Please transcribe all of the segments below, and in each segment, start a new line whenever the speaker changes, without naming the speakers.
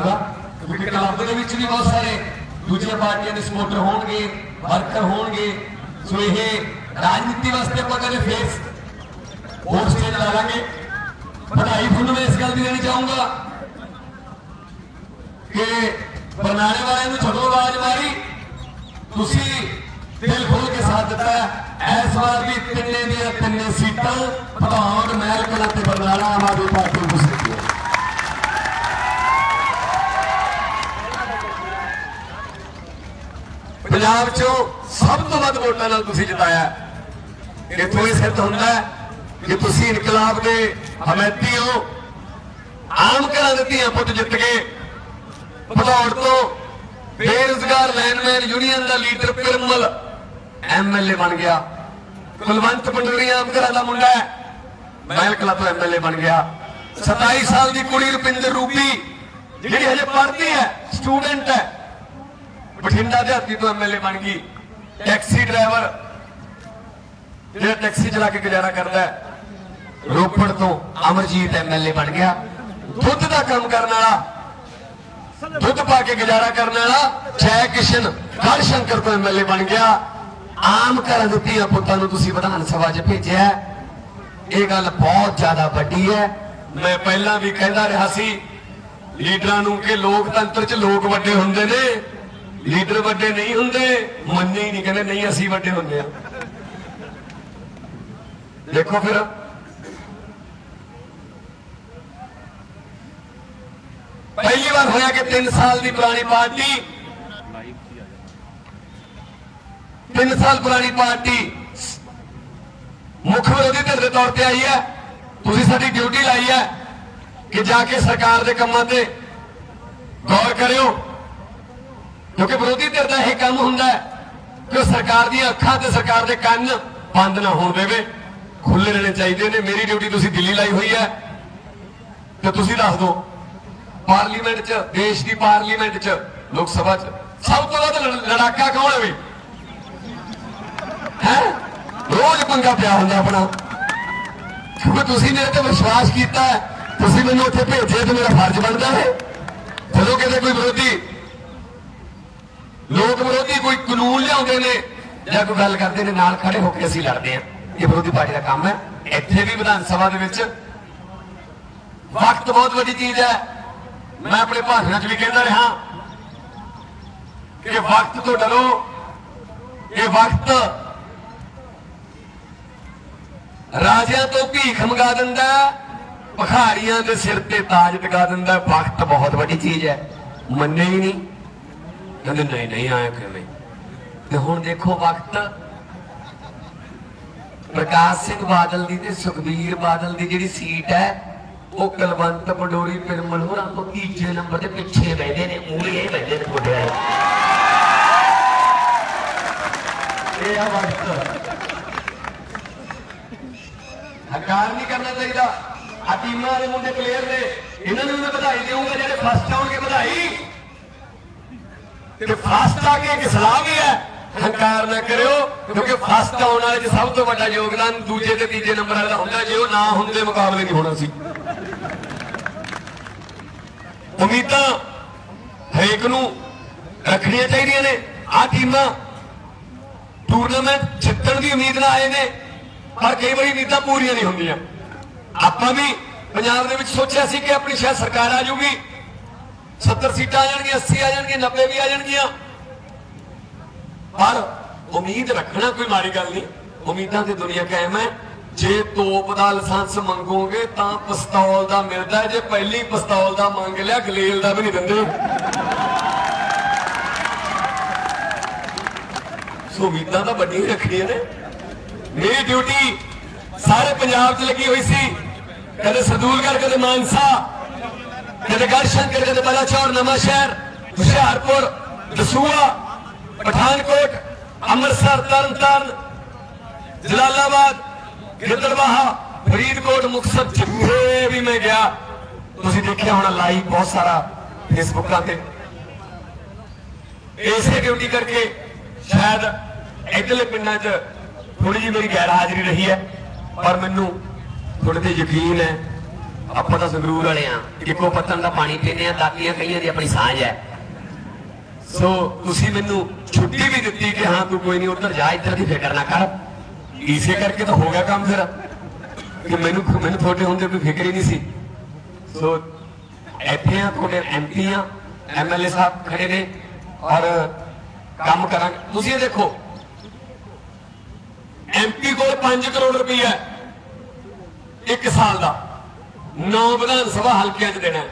ਕਿਉਂਕਿ ਕਲੱਬ ਦੇ ਵਿੱਚ ਵੀ ਬਹੁਤ ਸਾਰੇ ਦੂਜੀਆਂ ਪਾਰਟੀਆਂ ਦੇ ਸਪੋਰਟਰ ਹੋਣਗੇ ਵਰਕਰ ਹੋਣਗੇ। ਸੋ ਇਹ ਰਾਜਨੀਤੀ ਵਾਸਤੇ ਆਪਾਂ ਕਦੇ ਫੇਸ ਹੋਰ ਸਟੇਜ ਲਾ ਲਾਂਗੇ। ਵਧਾਈ ਤੁਹਾਨੂੰ ਮੈਂ ਇਸ ਗੱਲ ਦੀ ਦੇਣੀ ਚਾਹੂੰਗਾ ਕਿ ਬਰਨਾਲੇ ਵਾਲਿਆਂ ਨੂੰ ਛੱਡੋ ਆਵਾਜ਼ ਮਾਰੀ। ਤੁਸੀਂ ਦਿਲ ਖੋਲ ਕੇ ਸਾਥ ਦਿੱਤਾ ਹੈ। ਇਸ ਵਾਰ ਵੀ ਤਿੰਨੇ ਦੀਆਂ ਤਿੰਨੇ ਸੀਟਾਂ ਭਦੌੜ ਮਹਿਲ, ਕਲਾਂ ਤੇ ਬਰਨਾਲਾ ਆਮ ਆਦਮੀ ਪਾਰਟੀ ਨੂੰ ਸਿੱਧੀ ਪੰਜਾਬ 'ਚੋਂ ਸਭ ਤੋਂ ਵੱਧ ਵੋਟਾਂ ਨਾਲ ਤੁਸੀਂ ਜਿਤਾਇਆ ਹੈ। ਇੱਥੋਂ ਇਹ ਸਿੱਧ ਹੁੰਦਾ ਕਿ ਤੁਸੀਂ ਇਨਕਲਾਬ ਦੇ ਹਮੈਤੀ ਹੋ। ਆਮ ਘਰਾਂ ਦੇ ਧੀਆਂ ਪੁੱਤ ਜਿੱਤ ਕੇ ਭਦੌੜ ਤੋਂ ਬੇਰੁਜ਼ਗਾਰ ਲਾਈਨਮੈਨ ਯੂਨੀਅਨ ਦਾ ਲੀਡਰ ਪਿਰਮਲ ਐਮਐਲਏ ਬਣ ਗਿਆ। ਕੁਲਵੰਤ ਪੰਡੋਰੀ ਆਮ ਘਰਾਂ ਦਾ ਮੁੰਡਾ ਹੈ। ਮਹਿਲ ਕਲਾ ਤੋਂ ਐਮਐਲਏ ਬਣ ਗਿਆ। 27 ਸਾਲ ਦੀ ਕੁੜੀ ਰੁਪਿੰਦਰ ਰੂਬੀ ਜਿਹੜੀ ਹਜੇ ਪੜ੍ਹਦੀ ਹੈ, ਸਟੂਡੈਂਟ ਹੈ। ਬਠਿੰਡਾ ਦਿਹਾਤੀ ਤੋਂ ਐਮਐਲਏ ਬਣ ਗਈ। ਟੈਕਸੀ ਡਰਾਈਵਰ, ਜਿਹੜਾ ਟੈਕਸੀ ਚਲਾ ਕੇ ਗੁਜ਼ਾਰਾ ਕਰਦਾ ਹੈ, ਰੋਪੜ ਤੋਂ ਅਮਰਜੀਤ ਐਮਐਲਏ ਬਣ ਗਿਆ। ਦੁੱਧ ਦਾ ਕੰਮ ਕਰਨ ਵਾਲਾ, ਦੁੱਧ ਪਾ ਕੇ ਗੁਜ਼ਾਰਾ ਕਰਨ ਵਾਲਾ ਜੈ ਕਿਸ਼ਨ ਗੜ ਸ਼ੰਕਰ ਤੋਂ ਐਮਐਲਏ ਬਣ ਗਿਆ। ਆਮ ਘਰਾਂ ਦੇ ਧੀਆਂ ਪੁੱਤਾਂ ਨੂੰ ਤੁਸੀਂ ਵਿਧਾਨ ਸਭਾ 'ਚ ਭੇਜਿਆ ਇਹ ਗੱਲ ਬਹੁਤ ਜ਼ਿਆਦਾ ਵੱਡੀ ਹੈ। ਮੈਂ ਪਹਿਲਾਂ ਵੀ ਕਹਿੰਦਾ ਰਿਹਾ ਸੀ, ਲੀਡਰਾਂ ਨੂੰ ਕਿ ਲੋਕਤੰਤਰ 'ਚ ਲੋਕ ਵੱਡੇ ਹੁੰਦੇ ਨੇ। ਲੀਡਰ ਵੱਡੇ ਨਹੀਂ ਹੁੰਦੇ, ਮੰਨੇ ਹੀ ਨਹੀਂ, ਕਹਿੰਦੇ ਨਹੀਂ, ਅਸੀਂ ਵੱਡੇ ਹੁੰਦੇ ਆ ਦੇਖੋ ਫਿਰ। ਪਹਿਲੀ ਵਾਰ ਹੋਇਆ ਕਿ 3 ਸਾਲ ਦੀ ਪੁਰਾਣੀ ਪਾਰਟੀ। 3 ਸਾਲ ਪੁਰਾਣੀ ਪਾਰਟੀ। ਮੁੱਖ ਵਿਰੋਧੀ ਧਿਰ ਦੇ ਤੌਰ ਤੇ ਆਈ ਹੈ। ਤੁਸੀਂ ਸਾਡੀ ਡਿਊਟੀ ਲਾਈ ਹੈ ਕਿ ਜਾ ਕੇ ਸਰਕਾਰ ਦੇ ਕੰਮਾਂ ਤੇ ਗੌਰ ਕਰਿਓ। ਕਿਉਂਕਿ ਵਿਰੋਧੀ ਧਿਰ ਦਾ ਇਹ ਕੰਮ ਹੁੰਦਾ ਕਿ ਉਹ ਸਰਕਾਰ ਦੀਆਂ ਅੱਖਾਂ ਤੇ ਸਰਕਾਰ ਦੇ ਕੰਨ ਬੰਦ ਨਾ ਹੋਣ ਦੇਵੇ। ਖੁੱਲੇ ਰਹਿਣੇ ਚਾਹੀਦੇ ਨੇ। ਮੇਰੀ ਡਿਊਟੀ ਤੁਸੀਂ ਦਿੱਲੀ ਲਾਈ ਹੋਈ ਹੈ। ਤੇ ਤੁਸੀਂ ਦੱਸ ਦਿਓ, ਪਾਰਲੀਮੈਂਟ 'ਚ, ਦੇਸ਼ ਦੀ ਪਾਰਲੀਮੈਂਟ 'ਚ, ਲੋਕ ਸਭਾ 'ਚ, ਸਭ ਤੋਂ ਵੱਧ ਲੜਾਕਾ ਕੌਣ ਹੈ ਵੀ ਹੈ? ਰੋਜ਼ ਪੰਗਾ ਪਿਆ ਹੁੰਦਾ ਆਪਣਾ। ਕਿਉਂਕਿ ਤੁਸੀਂ ਮੇਰੇ ਤੇ ਵਿਸ਼ਵਾਸ ਕੀਤਾ ਤੁਸੀਂ ਮੈਨੂੰ ਉੱਥੇ ਭੇਜਿਆ ਤੇ ਮੇਰਾ ਫਰਜ਼ ਬਣਦਾ ਹੈ। ਜਦੋਂ ਕਿਤੇ ਕੋਈ ਵਿਰੋਧੀ ਲੋਕ ਵਿਰੋਧੀ ਕੋਈ ਕਾਨੂੰਨ ਲਿਆਉਂਦੇ ਨੇ ਜਾਂ ਕੋਈ ਗੱਲ ਕਰਦੇ ਨੇ ਨਾਲ ਖੜੇ ਹੋ ਕੇ ਅਸੀਂ ਲੜਦੇ ਹਾਂ। ਇਹ ਵਿਰੋਧੀ ਪਾਰਟੀ ਦਾ ਕੰਮ ਹੈ। ਇੱਥੇ ਵੀ ਵਿਧਾਨ ਸਭਾ ਦੇ ਵਿੱਚ ਵਕਤ ਬਹੁਤ ਵੱਡੀ ਚੀਜ਼ ਹੈ। ਮੈਂ ਆਪਣੇ ਭਾਸ਼ਣਾਂ 'ਚ ਵੀ ਕਹਿੰਦਾ ਰਿਹਾ ਕਿ ਵਕਤ ਤੋਂ ਡਰੋ। ਇਹ ਵਕਤ ਰਾਜਿਆਂ ਤੋਂ ਭੀਖ ਮੰਗਾ ਦਿੰਦਾ ਹੈ, ਭਖਾਰੀਆਂ ਦੇ ਸਿਰ ਤੇ ਤਾਜ ਟਿਕਾ ਦਿੰਦਾ ਵਕਤ ਬਹੁਤ ਵੱਡੀ ਚੀਜ਼ ਹੈ। ਮੰਨੇ ਹੀ ਨਹੀਂ। ਕਹਿੰਦੇ ਨਹੀਂ ਨਹੀਂ ਆਇਆ ਕਿਵੇਂ? ਤੇ ਹੁਣ ਦੇਖੋ ਵਕਤ। ਪ੍ਰਕਾਸ਼ ਸਿੰਘ ਬਾਦਲ ਦੀ ਤੇ ਸੁਖਬੀਰ ਬਾਦਲ ਦੀ ਜਿਹੜੀ ਸੀਟ ਹੈ, ਉਹ ਕਲਵੰਤ ਪੰਡੋਰੀ ਪਿਰਮਲ ਹੋਰਾਂ ਤੋਂ ਤੀਜੇ ਨੰਬਰ ਦੇ ਪਿੱਛੇ ਬੈਠੇ ਨੇ ਮੂਰੇ ਬੈਠੇ ਨੇ ਕੋਟਿਆ ਇਹ ਆ ਵਕਤ। ਹੰਕਾਰ ਨਹੀਂ ਕਰਨਾ ਚਾਹੀਦਾ। ਆ ਟੀਮਾਂ ਦੇ ਮੁੰਡੇ ਪਲੇਅਰ ਨੇ, ਇਹਨਾਂ ਨੂੰ ਮੈਂ ਵਧਾਈ ਦੇਵਾਂਗਾ ਜਿਹੜੇ ਫਸਟ ਆਉਣਗੇ ਵਧਾਈ। ਤੇ ਫਸਟ ਆ ਕੇ ਸਲਾਹ ਵੀ ਹੈ। ਹੰਕਾਰ ਨਾ ਕਰਿਓ, ਕਿਉਂਕਿ ਫਸਟ ਆਉਣ ਵਾਲੇ 'ਚ ਸਭ ਤੋਂ ਵੱਡਾ ਯੋਗਦਾਨ ਦੂਜੇ ਤੇ ਤੀਜੇ ਨੰਬਰ ਵਾਲੇ ਦਾ ਹੁੰਦਾ, ਜੇ ਉਹ ਨਾ ਹੁੰਦੇ ਮੁਕਾਬਲੇ ਨਹੀਂ ਹੋਣਾ ਸੀ। ਉਮੀਦਾਂ ਹਰੇਕ ਨੂੰ ਰੱਖਣੀਆਂ ਚਾਹੀਦੀਆਂ ਨੇ। ਆ ਟੀਮਾਂ ਟੂਰਨਾਮੈਂਟ ਜਿੱਤਣ ਦੀ ਉਮੀਦ ਨਾਲ ਆਏ ਨੇ, ਪਰ ਕਈ ਵਾਰੀ ਉਮੀਦਾਂ ਪੂਰੀਆਂ ਨਹੀਂ ਹੁੰਦੀਆਂ। ਆਪਾਂ ਵੀ ਪੰਜਾਬ ਦੇ ਵਿੱਚ ਸੋਚਿਆ ਸੀ ਕਿ ਆਪਣੀ ਸ਼ਾਇਦ ਸਰਕਾਰ ਆ ਜੂਗੀ 70 ਸੀਟਾਂ ਆ ਜਾਣਗੀਆਂ 80 ਆ ਜਾਣਗੀਆਂ 90 ਵੀ ਆ ਜਾਣਗੀਆਂ। ਪਰ ਉਮੀਦ ਰੱਖਣਾ ਕੋਈ ਮਾੜੀ ਗੱਲ ਨਹੀਂ, ਉਮੀਦਾਂ ਤੇ ਦੁਨੀਆ ਕਾਇਮ ਹੈ। ਜੇ ਤੋਪ ਦਾ ਲਾਇਸੈਂਸ ਮੰਗੋਗੇ ਤਾਂ ਪਿਸਤੌਲ ਦਾ ਮਿਲਦਾ ਜੇ ਪਹਿਲੀ ਪਿਸਤੌਲ ਦਾ ਮੰਗ ਲਿਆ, ਗਲੇਲ ਦਾ ਵੀ ਨਹੀਂ ਦਿੰਦੇ। ਸੋ ਉਮੀਦਾਂ ਤਾਂ ਵੱਡੀਆਂ ਹੀ ਰੱਖਣੀਆਂ ਨੇ। ਮੇਰੀ ਡਿਊਟੀ ਸਾਰੇ ਪੰਜਾਬ 'ਚ ਲੱਗੀ ਹੋਈ ਸੀ। ਕਦੇ ਸਰਦੂਲਗੜ੍ਹ ਕਦੇ ਮਾਨਸਾ। ਕਦੇ ਗੜਸ਼ੰਕਰ ਕਦੇ ਬਲਾਚੌਰ ਨਵਾਂ ਸ਼ਹਿਰ, ਹੁਸ਼ਿਆਰਪੁਰ ਦਸੂਆ ਪਠਾਨਕੋਟ, ਅੰਮ੍ਰਿਤਸਰ, ਤਰਨਤਾਰਨ, ਜਲਾਲਾਬਾਦ ਗਿੱਦੜਬਾਹਾ ਫਰੀਦਕੋਟ, ਮੁਕਤਸਰ, ਜਿੱਥੇ ਵੀ ਮੈਂ ਗਿਆ, ਤੁਸੀਂ ਦੇਖਿਆ ਹੋਣਾ ਲਾਈਵ ਬਹੁਤ ਸਾਰਾ ਫੇਸਬੁੱਕਾਂ ਤੇ। ਇਸੇ ਡਿਊਟੀ ਕਰਕੇ ਸ਼ਾਇਦ ਇਧਰਲੇ ਪਿੰਡਾਂ 'ਚ ਥੋੜੀ ਜਿਹੀ ਮੇਰੀ ਗੈਰ ਹਾਜ਼ਰੀ ਰਹੀ ਹੈ, ਪਰ ਮੈਨੂੰ ਥੋੜੇ ਤੇ ਯਕੀਨ ਹੈ ਆਪਾਂ ਤਾਂ ਸੰਗਰੂਰ ਵਾਲੇ ਆ। ਇੱਕੋ ਪੱਤਨ ਦਾ ਪਾਣੀ ਪੀਂਦੇ ਆ ਦਾਤੀਆਂ ਕਈਆਂ ਦੀ ਆਪਣੀ ਸਾਂਝ ਹੈ। ਸੋ ਤੁਸੀਂ ਮੈਨੂੰ ਛੁੱਟੀ ਵੀ ਦਿੱਤੀ ਕਿ ਹਾਂ, ਤੂੰ ਕੋਈ ਨਹੀਂ ਉਧਰ ਜਾ, ਇੱਧਰ ਦੀ ਫਿਕਰ ਨਾ ਕਰ। ਇਸੇ ਕਰਕੇ ਤਾਂ ਹੋ ਗਿਆ ਕੰਮ ਫਿਰ? ਕਿ ਮੈਨੂੰ ਮੈਨੂੰ ਤੁਹਾਡੇ ਹੁੰਦੇ ਕੋਈ ਫਿਕਰ ਹੀ ਨਹੀਂ ਸੀ। ਸੋ ਇੱਥੇ ਆ, ਤੁਹਾਡੇ ਐਮਪੀ ਆ ਐਮਐਲਏ ਸਾਹਿਬ ਖੜੇ ਨੇ। ਔਰ ਕੰਮ ਕਰਾਂਗੇ। ਤੁਸੀਂ ਇਹ ਦੇਖੋ ਐਮਪੀ ਕੋਲ 5 ਕਰੋੜ ਰੁਪਈਆ ਇੱਕ ਸਾਲ ਦਾ। ਨੌ ਵਿਧਾਨ ਸਭਾ ਹਲਕਿਆਂ 'ਚ ਦੇਣਾ।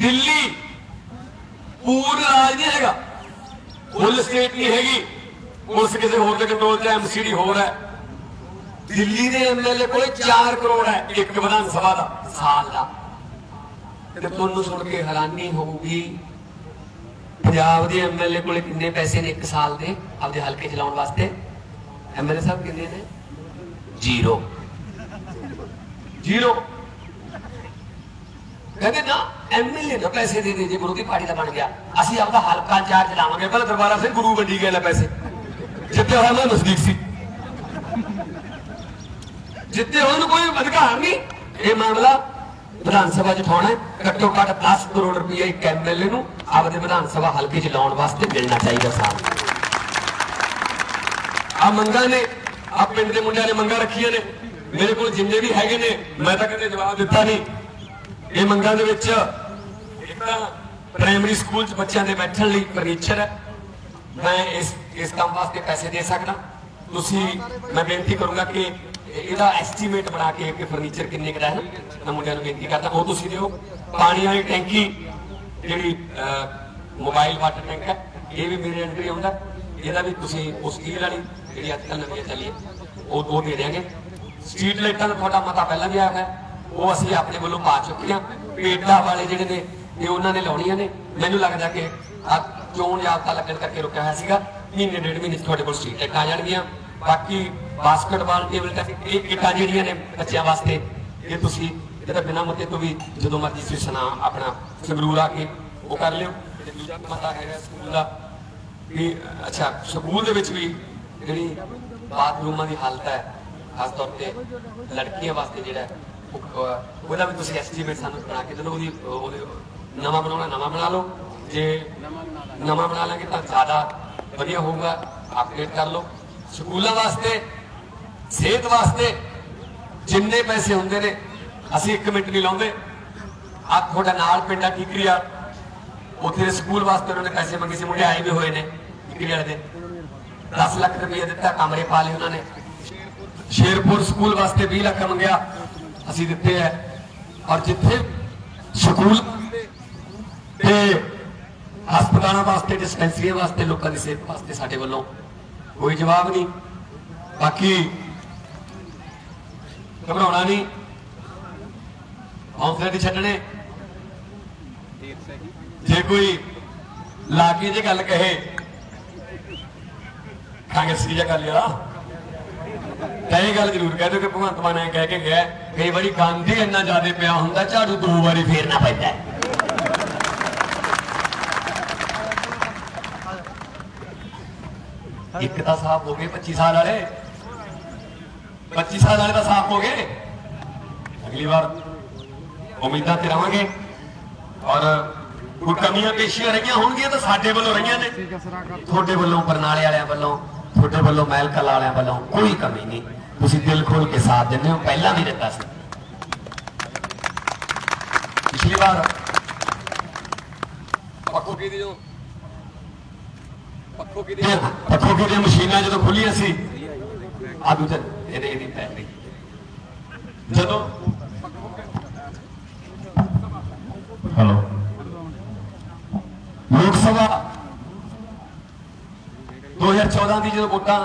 ਦਿੱਲੀ ਪੂਰਨ ਰਾਜ ਨਹੀਂ ਹੈਗਾ। ਫੁੱਲ ਸਟੇਟ ਨਹੀਂ ਹੈਗੀ। ਪੁਲਿਸ ਕਿਸੇ ਹੋਰ ਦੇ ਕੰਟਰੋਲ 'ਚ ਐਮਸੀਡੀ ਹੋਰ ਹੈ। ਦਿੱਲੀ ਦੇ ਐਮਐਲਏ ਕੋਲੇ 4 ਕਰੋੜ ਹੈ ਇੱਕ ਵਿਧਾਨ ਸਭਾ ਦਾ ਸਾਲ ਦਾ। ਤੇ ਤੁਹਾਨੂੰ ਸੁਣ ਕੇ ਹੈਰਾਨੀ ਹੋਊਗੀ ਪੰਜਾਬ ਦੇ ਐਮਐਲਏ ਕੋਲੇ ਕਿੰਨੇ ਪੈਸੇ ਨੇ ਇੱਕ ਸਾਲ ਦੇ ਆਪਦੇ ਹਲਕੇ ਚਲਾਉਣ ਵਾਸਤੇ? ਐਮਐਲਏ ਸਾਹਿਬ ਕਿੰਨੇ ਨੇ? ਜ਼ੀਰੋ। ਜ਼ੀਰੋ। ਕਹਿੰਦੇ ਨਾ ਐਮਐਲਏ ਨਾ ਪੈਸੇ ਦੇ ਦੇ ਜੇ ਵਿਰੋਧੀ ਪਾਰਟੀ ਦਾ ਬਣ ਗਿਆ। ਅਸੀਂ ਆਪਦਾ ਹਲਕਾ ਇੰਚਾਰਜ ਲਾਵਾਂਗੇ। ਪਹਿਲਾਂ ਦਰਬਾਰਾ ਸਿੰਘ ਗੁਰੂ ਵੰਡੀ ਗਏ ਲੈ ਪੈਸੇ। ਜਿੱਤੇ ਹੋਇਆ ਮੈਂ ਨਜ਼ਦੀਕ ਸੀ। ਜਿੱਤੇ ਹੋਏ ਕੋਈ ਅਧਿਕਾਰ ਨਹੀਂ। ਇਹ ਮਾਮਲਾ ਵਿਧਾਨ ਸਭਾ ਚ ਉਠਾਉਣਾ ਘੱਟੋ ਘੱਟ 10 ਕਰੋੜ ਰੁਪਏ ਇੱਕ ਐਮਐਲਏ ਨੂੰ ਆਪਦੇ ਵਿਧਾਨ ਸਭਾ ਹਲਕੇ ਚ ਲਾਉਣ ਵਾਸਤੇ ਮਿਲਣਾ ਚਾਹੀਦਾ ਸਾਹਿਬ ਆ ਮੰਗਾਂ ਨੇ ਆ ਪਿੰਡ ਦੇ ਮੁੰਡਿਆਂ ਨੇ ਮੰਗਾਂ ਰੱਖੀਆਂ ਨੇ। ਮੇਰੇ ਕੋਲ ਜਿੰਨੇ ਵੀ ਹੈਗੇ ਨੇ, ਮੈਂ ਤਾਂ ਕਦੇ ਜਵਾਬ ਦਿੱਤਾ ਨਹੀਂ। ਇਹ ਮੰਗਾਂ ਦੇ ਵਿੱਚ ਇੱਕ ਤਾਂ ਪ੍ਰਾਇਮਰੀ ਸਕੂਲ 'ਚ ਬੱਚਿਆਂ ਦੇ ਬੈਠਣ ਲਈ ਫਰਨੀਚਰ ਹੈ। ਮੈਂ ਇਸ ਇਸ ਕੰਮ ਵਾਸਤੇ ਪੈਸੇ ਦੇ ਸਕਦਾ। ਤੁਸੀਂ, ਮੈਂ ਬੇਨਤੀ ਕਰੂੰਗਾ ਕਿ ਇਹਦਾ ਐਸਟੀਮੇਟ ਬਣਾ ਕੇ ਕਿ ਫਰਨੀਚਰ ਕਿੰਨੇ ਕੁ ਦਾ ਹੈ ਮੈਂ ਮੁੰਡਿਆਂ ਨੂੰ ਬੇਨਤੀ ਕਰਦਾ, ਉਹ ਤੁਸੀਂ ਦਿਓ। ਪਾਣੀ ਵਾਲੀ ਟੈਂਕੀ, ਜਿਹੜੀ ਮੋਬਾਈਲ ਵਾਟਰ ਟੈਂਕ ਹੈ, ਇਹ ਵੀ ਮੇਰੇ ਅੰਦਰ ਆਉਂਦਾ। ਇਹਦਾ ਵੀ ਤੁਸੀਂ ਉਸ ਸਟੀਲ ਵਾਲੀ ਜਿਹੜੀ ਅੱਜ ਕੱਲ੍ਹ ਨਵੀਂ ਚੱਲੀ ਹੈ ਉਹ ਦੋ ਦੇ ਦਿਆਂਗੇ। ਸਟਰੀਟ ਲਾਈਟਾਂ ਦਾ ਤੁਹਾਡਾ ਮਤਾ ਪਹਿਲਾਂ ਵੀ ਆਇਆ ਹੈ ਉਹ ਅਸੀਂ ਆਪਣੇ ਵੱਲੋਂ ਪਾ ਚੁੱਕੇ ਹਾਂ। ਪੇਟਾ ਵਾਲੇ ਜਿਹੜੇ ਨੇ, ਇਹ ਉਹਨਾਂ ਨੇ ਲਾਉਣੀਆਂ ਨੇ। ਮੈਨੂੰ ਲੱਗਦਾ ਕਿ ਆ ਚੋਣ ਜਾਬਤਾ ਲੱਗਣ ਕਰਕੇ ਰੁਕਿਆ ਹੋਇਆ ਸੀਗਾ। ਮਹੀਨੇ, ਡੇਢ ਮਹੀਨੇ ਤੁਹਾਡੇ ਕੋਲ ਸਟਰੀਟ ਲਾਈਟਾਂ ਆ ਜਾਣਗੀਆਂ। ਬਾਕੀ ਬਾਸਕਟਬਾਲ ਟੇਬਲ ਟੈਨਿਸ ਇਹ ਕਿੱਟਾਂ ਜਿਹੜੀਆਂ ਨੇ ਬੱਚਿਆਂ ਵਾਸਤੇ, ਇਹ ਤੁਸੀਂ ਇਹਦਾ ਬਿਨਾਂ ਮਤੇ ਤੋਂ ਵੀ ਜਦੋਂ ਮਰਜ਼ੀ ਤੁਸੀਂ ਸੁਣਾ ਆਪਣਾ ਸੰਗਰੂਰ ਆ ਕੇ ਉਹ ਕਰ ਲਿਓ। ਤੇ ਦੂਜਾ ਮਤਾ ਹੈਗਾ ਸਕੂਲ ਦਾ ਵੀ, ਅੱਛਾ, ਸਕੂਲ ਦੇ ਵਿੱਚ ਵੀ ਜਿਹੜੀ ਬਾਥਰੂਮਾਂ ਦੀ ਹਾਲਤ ਹੈ ਖਾਸ ਤੌਰ ਤੇ ਲੜਕੀਆਂ ਵਾਸਤੇ ਜਿਹੜਾ ਉਹਦਾ ਵੀ ਤੁਸੀਂ ਐਸਟੀਮੇਟ ਸਾਨੂੰ ਬਣਾ ਕੇ ਦਿਓ ਉਹਦੀ ਨਵਾਂ ਬਣਾਉਣਾ, ਨਵਾਂ ਬਣਾ ਲਓ। ਜੇ ਨਵਾਂ ਬਣਾ ਲਾਂਗੇ ਤਾਂ ਜ਼ਿਆਦਾ ਵਧੀਆ ਹੋਊਗਾ ਅਪਡੇਟ ਕਰ ਲਓ। ਸਕੂਲਾਂ ਵਾਸਤੇ, ਸਿਹਤ ਵਾਸਤੇ ਜਿੰਨੇ ਪੈਸੇ ਹੁੰਦੇ ਨੇ, ਅਸੀਂ ਇੱਕ ਮਿੰਟ ਨਹੀਂ ਲਾਉਂਦੇ। ਆ ਤੁਹਾਡਾ ਨਾਲ ਪਿੰਡਾ ਠੀਕਰੀਆ ਉੱਥੇ ਦੇ ਸਕੂਲ ਵਾਸਤੇ ਉਹਨਾਂ ਨੇ ਪੈਸੇ ਮੰਗੇ ਸੀ, ਮੁੰਡੇ ਆਏ ਵੀ ਹੋਏ ਨੇ ਠੀਕਰੀ ਦੇ। 10 ਲੱਖ ਰੁਪਏ ਦਿੱਤਾ, ਕਮਰੇ ਪਾ ਲਏ ਉਹਨਾਂ ਨੇ। ਸ਼ੇਰਪੁਰ ਸਕੂਲ ਵਾਸਤੇ 20 ਲੱਖ ਮੰਗਿਆ, ਅਸੀਂ ਦਿੱਤੇ ਹੈ। ਔਰ ਜਿੱਥੇ ਸਕੂਲ ਤੇ ਹਸਪਤਾਲਾਂ ਵਾਸਤੇ, ਡਿਸਪੈਂਸਰੀਆਂ ਵਾਸਤੇ, ਲੋਕਾਂ ਦੀ ਸਿਹਤ ਵਾਸਤੇ ਸਾਡੇ ਵੱਲੋਂ ਕੋਈ ਜਵਾਬ ਨਹੀਂ। ਬਾਕੀ ਘਬਰਾਉਣਾ ਨਹੀਂ। ਹੌਸਲੇ ਨਹੀਂ ਛੱਡਣੇ। ਜੇ ਕੋਈ ਲਾ ਕੇ ਜੇ ਗੱਲ ਕਹੇ, ਕਾਂਗਰਸੀ ਜਿਹਾ ਗੱਲ ਆ ਤਾਂ ਇਹ ਗੱਲ ਜ਼ਰੂਰ ਕਹਿ ਦਿਓ ਕਿ ਭਗਵੰਤ ਮਾਨ ਐ ਕਹਿ ਕੇ ਗਿਆ ਕਈ ਵਾਰੀ ਗਾਂਧੀ ਇੰਨਾ ਜ਼ਿਆਦਾ ਪਿਆ ਹੁੰਦਾ ਝਾੜੂ ਦੋ ਵਾਰੀ ਫੇਰਨਾ ਪੈਂਦਾ। ਇੱਕ ਤਾਂ ਸਾਫ਼ ਹੋ ਗਏ 25 ਸਾਲ ਵਾਲੇ। 25 ਸਾਲ ਵਾਲੇ ਤਾਂ ਸਾਫ਼ ਹੋ ਗਏ। ਅਗਲੀ ਵਾਰ ਉਮੀਦਾਂ ਤੇ ਰਵਾਂਗੇ। ਔਰ ਕੋਈ ਕਮੀਆਂ ਪੇਸ਼ੀਆਂ ਰਹੀਆਂ ਹੋਣਗੀਆਂ ਤਾਂ ਸਾਡੇ ਵੱਲੋਂ ਰਹੀਆਂ ਨੇ। ਤੁਹਾਡੇ ਵੱਲੋਂ ਬਰਨਾਲੇ ਵਾਲਿਆਂ ਵੱਲੋਂ ਤੁਹਾਡੇ ਵੱਲੋਂ ਮਹਿਲ ਕਲਾ ਵਾਲਿਆਂ ਵੱਲੋਂ ਕੋਈ ਕਮੀ ਨਹੀਂ। ਤੁਸੀਂ ਦਿਲ ਖੋਲ ਕੇ ਸਾਥ ਦਿੰਦੇ ਹੋ ਪਹਿਲਾਂ ਵੀ ਦਿੱਤਾ ਸੀ। ਪਿਛਲੀ ਵਾਰ ਪੱਖੋ ਕੀ ਦੀ ਪੱਖੋ ਕੀ ਦੀ ਪੱਖੋ ਕੀ ਦੀਆਂ ਮਸ਼ੀਨਾਂ ਜਦੋਂ ਖੁੱਲੀਆਂ ਸੀ ਆ ਦੂਜਾ ਇਹਦੇ ਇਹਦੀ ਬੈਟਰੀ ਜਦੋਂ
ਹੈਲੋ।
ਲੋਕ ਸਭਾ। 2014 ਦੀ ਜਦੋਂ ਵੋਟਾਂ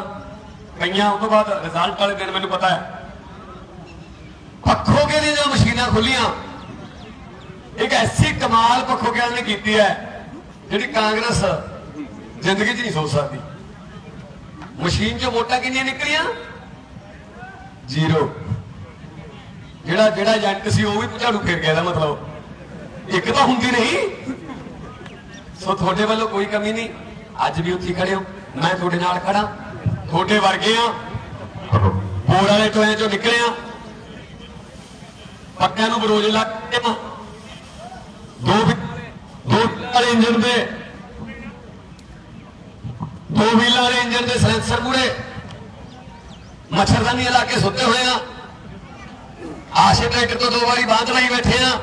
ਪਈਆਂ ਉਸ ਤੋਂ ਬਾਅਦ ਰਿਜ਼ਲਟ ਵਾਲੇ ਦਿਨ ਮੈਨੂੰ ਪਤਾ ਹੈ। ਪੱਖੋਗੇ ਦੀਆਂ ਜਦੋਂ ਮਸ਼ੀਨਾਂ ਖੁੱਲੀਆਂ? ਇੱਕ ਐਸੀ ਕਮਾਲ ਪੱਖੋਗੇ ਨੇ ਕੀਤੀ ਹੈ, ਜਿਹੜੀ ਕਾਂਗਰਸ ਜ਼ਿੰਦਗੀ 'ਚ ਨਹੀਂ ਸੋਚ ਸਕਦੀ। ਮਸ਼ੀਨ 'ਚੋਂ ਵੋਟਾਂ ਕਿੰਨੀਆਂ ਨਿਕਲੀਆਂ? ਜ਼ੀਰੋ। ਜਿਹੜਾ ਜਿਹੜਾ ਏਜੰਟ ਸੀ, ਉਹ ਵੀ ਝਾੜੂ ਫੇਰ ਗਿਆ ਦਾ ਮਤਲਬ। ਇੱਕ ਤਾਂ ਹੁੰਦੀ ਨਹੀਂ। ਸੋ ਤੁਹਾਡੇ ਵੱਲੋਂ ਕੋਈ ਕਮੀ ਨਹੀਂ। ਅੱਜ ਵੀ ਉੱਥੇ ਖੜੇ ਹੋ। ਮੈਂ ਤੁਹਾਡੇ ਨਾਲ ਖੜਾ। ਤੁਹਾਡੇ ਵਰਗੇ ਆ।
ਹੈਲੋ
ਬੋਰ ਵਾਲੇ ਟੋਏ ਚੋਂ ਨਿਕਲੇ ਆ। ਪੱਕਿਆਂ ਨੂੰ ਬਰੋਜ ਲੱਗ ਕੇ ਦੋ ਦੋ ਵਾਲੇ ਇੰਜਨ ਦੇ। ਦੋ ਵੀਲਾਂ ਵਾਲੇ ਇੰਜਨ ਦੇ ਸਲੈਂਸਰ ਮੂਰੇ ਮੱਛਰਦਾਨੀ ਇਲਾਕੇ ਸੁੱਤੇ ਹੋਏ ਆ। ਆਸ਼ੇ ਟਰੈਕਟਰ ਤੋਂ ਦੋ ਵਾਰੀ ਬਾਂਹ ਚਲਾਈ ਬੈਠੇ ਆ।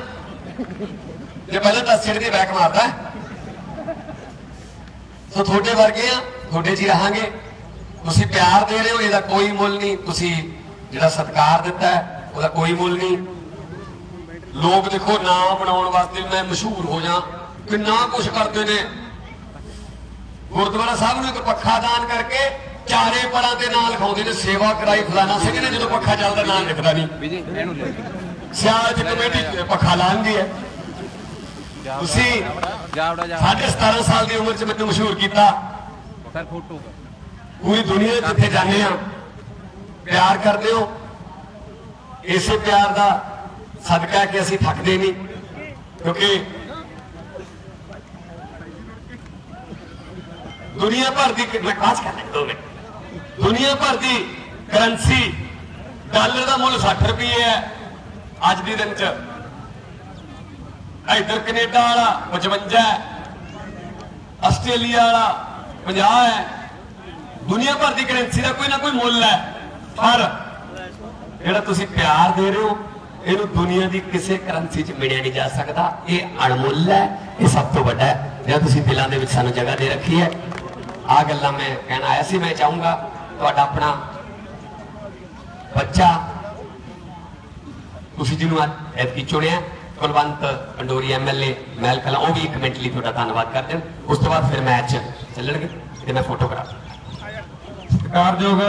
ਜੇ ਪਹਿਲਾਂ ਤਾਂ ਸਿਰ ਦੀ ਬੈਕ ਮਾਰਦਾ। ਸੋ ਤੁਹਾਡੇ ਵਰਗੇ ਆ, ਤੁਹਾਡੇ ਜੀ ਰਹਾਂਗੇ। ਤੁਸੀਂ ਪਿਆਰ ਦੇ ਰਹੇ ਹੋ ਇਹਦਾ ਕੋਈ ਮੁੱਲ ਨਹੀਂ ਤੁਸੀਂ ਜਿਹੜਾ ਸਤਿਕਾਰ ਦਿੱਤਾ ਹੈ ਉਹਦਾ ਕੋਈ ਮੁੱਲ ਨਹੀਂ। ਲੋਕ ਦੇਖੋ ਨਾਮ ਬਣਾਉਣ ਵਾਸਤੇ ਮੈਂ ਮਸ਼ਹੂਰ ਹੋ ਜਾ ਕਿੰਨਾ ਕੁਝ ਕਰਦੇ ਨੇ। ਗੁਰਦੁਆਰਾ ਸਾਹਿਬ ਨੂੰ ਇੱਕ ਪੱਖਾ ਦਾਨ ਕਰਕੇ ਚਾਰੇ ਪਰਾਂ ਤੇ ਨਾਂ ਲਿਖਾਉਂਦੇ ਨੇ ਸੇਵਾ ਕਰਾਈ ਫਲਾਣਾ ਸਿੰਘ ਨੇ ਜਦੋਂ ਪੱਖਾ ਚੱਲਦਾ ਨਾਂ ਲਿਖਦਾ ਨਹੀਂ। ਸਿਆਲ ਚ ਕਮੇਟੀ ਪੱਖਾ ਲਾਉਂਦੀ ਹੈ ਤੁਸੀਂ
ਜਾ ਵੜਾ ਜਾ
ਸਾਢੇ 17 ਸਾਲ ਦੀ ਉਮਰ ਚ ਮੈਨੂੰ ਮਸ਼ਹੂਰ ਕੀਤਾ।
Sir photo.
ਪੂਰੀ ਦੁਨੀਆ ਦੇ ਜਿੱਥੇ ਜਾਂਦੇ ਆ ਪਿਆਰ ਕਰਦੇ ਹੋ। ਇਸੇ ਪਿਆਰ ਦਾ ਸਦਕਾ ਕਿ ਅਸੀਂ ਥੱਕਦੇ ਨਹੀਂ, ਕਿਉਂਕਿ ਦੁਨੀਆ ਭਰ ਦੀ ਮੈਂ ਕਰ ਦੋ ਮਿੰਟ ਦੁਨੀਆ ਭਰ ਦੀ ਕਰੰਸੀ, ਡਾਲਰ ਦਾ ਮੁੱਲ 60 ਰੁਪਏ ਹੈ ਅੱਜ ਦੇ ਦਿਨ ਚ। ਇਧਰ ਕੈਨੇਡਾ ਵਾਲਾ 55 ਹੈ, ਆਸਟ੍ਰੇਲੀਆ ਵਾਲਾ 50 ਹੈ। ਦੁਨੀਆ ਭਰ ਦੀ ਕਰੰਸੀ ਦਾ ਕੋਈ ਨਾ ਕੋਈ ਮੁੱਲ ਹੈ। ਪਰ ਜਿਹੜਾ ਤੁਸੀਂ ਪਿਆਰ ਦੇ ਰਹੇ ਹੋ, ਇਹਨੂੰ ਦੁਨੀਆ ਦੀ ਕਿਸੇ ਕਰੰਸੀ 'ਚ ਮਿਲਿਆ ਨਹੀਂ ਜਾ ਸਕਦਾ। ਇਹ ਅਣਮੁੱਲ ਹੈ, ਇਹ ਸਭ ਤੋਂ ਵੱਡਾ ਹੈ। ਜਿਹੜਾ ਤੁਸੀਂ ਦਿਲਾਂ ਦੇ ਵਿੱਚ ਸਾਨੂੰ ਜਗ੍ਹਾ ਦੇ ਰੱਖੀ ਹੈ, ਆ ਗੱਲਾਂ ਮੈਂ ਕਹਿਣ ਆਇਆ ਸੀ, ਮੈਂ ਚਾਹੂੰਗਾ ਤੁਹਾਡਾ ਆਪਣਾ ਬੱਚਾ ਤੁਸੀਂ ਜਿਹਨੂੰ ਅੱਜ ਐਤਕੀ ਚੁਣਿਆ, ਕੁਲਵੰਤ ਪੰਡੋਰੀ ਐਮਐਲਏ ਮਹਿਲ ਕਲਾ, ਉਹ ਵੀ ਇੱਕ ਮਿੰਟ ਲਈ ਤੁਹਾਡਾ ਧੰਨਵਾਦ ਕਰਦੇ ਹਨ ਉਸ ਤੋਂ ਬਾਅਦ ਫਿਰ ਮੈਚ ਚੱਲਣਗੇ ਤੇ ਮੈਂ ਫੋਟੋਗ੍ਰਾਫ
ਸਤਿਕਾਰਯੋਗ